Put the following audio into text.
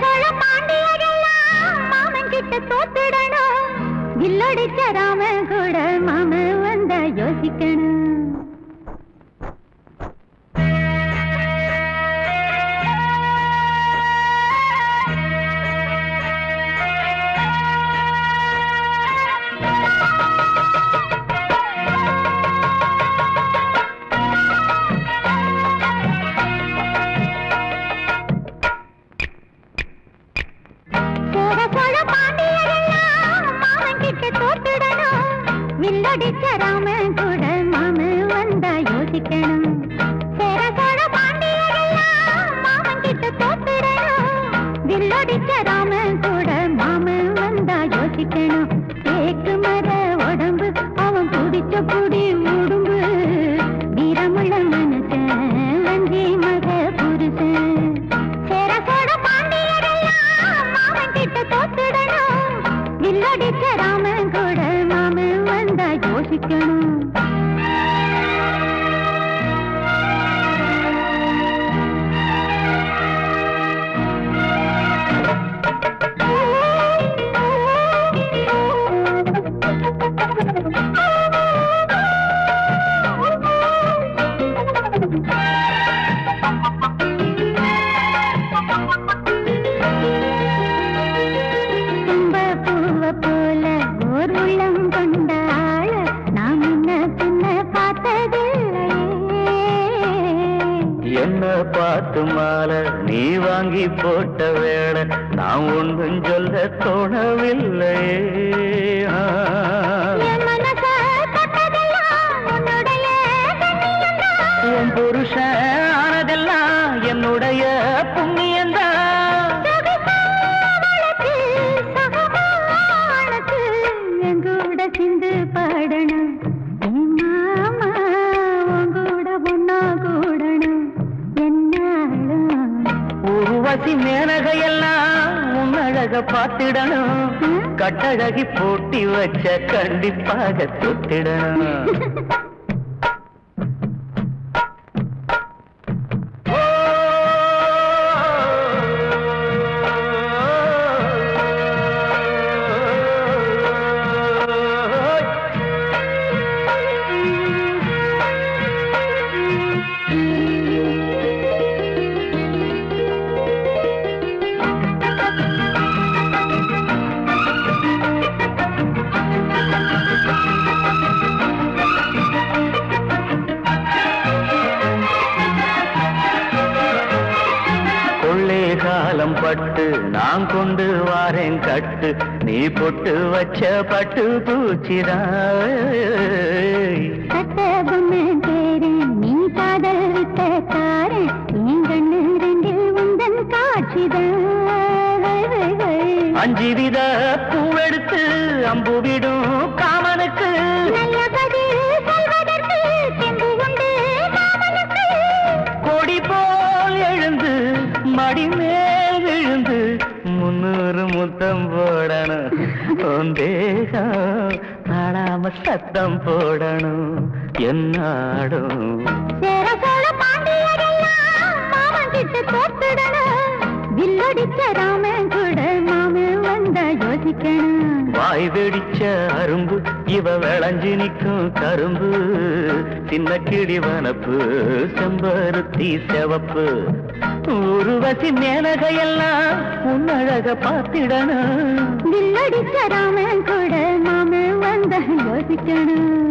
சோழ பாண்டியரெல்லாம் மாமன் கிட்ட தோத்துடணும். வில்லடிச்ச ராமன் கூட மாமன் வந்தா யோசிக்கணும். வில்லடிச்ச ராமன் கூட மாமு வந்தா யோசிக்கணும். சேர பாண்டியரெல்லாம் மாமன் கிட்ட தோத்துடணும் வில்லடிச்ச ராமன் கூட மாமு வந்தா யோசிக்கணும். தேக்கு மர உடம்பு அவன் பிடிச்ச புடி உடும்பு. வீரமுள்ள மனுஷன் வஞ்சி மக புருஷன். சேர சோழ பாண்டியரெல்லாம் மாமன் கிட்ட தோத்துடணும் வில்லடிச்ச ராமன் யோசிக்கணும் என்ன பார்த்து மாலை? நீ வாங்கி போட்ட வேளை நான் ஒன்றும் சொல்ல தோணவில்லை. என் புருஷன் உருவசி மேனகையெல்லாம் உன் அழக பார்த்திடணும். கட்டழகி போட்டி வச்ச கண்டிப்பாக தொட்டிடணும் காலம் பட்டு நான் கொண்டு வாரேன் கட்டு. நீ பொட்டு வச்ச பட்டு பேரு நீ காதல் விட்ட காரன் கண்ணு ரெண்டில் உந்தன் காட்சிதான் அஞ்சு வித பூவெடுத்து அம்பு விடும் காமனுக்கு. மடி மேல் எழுந்து முன்னூறு முத்தம் போடணும். உன் தேகம் பாடாம சத்தம் போடணும். என்னாடும்? சேர சோழ வில்லடிச்ச ராமன் யோசிக்கணும் வெடிச்ச அரும்பு இவ விளைஞ்சு நிற்கும் கரும்பு. சின்ன கிளி வனப்பு செம்பருத்தி செவப்பு. உருவசி மேலகையெல்லாம் உன் அழக பார்த்திடணும். வில்லடிச்ச ராமன் கூட மாமன் வந்த யோசிக்கணும்.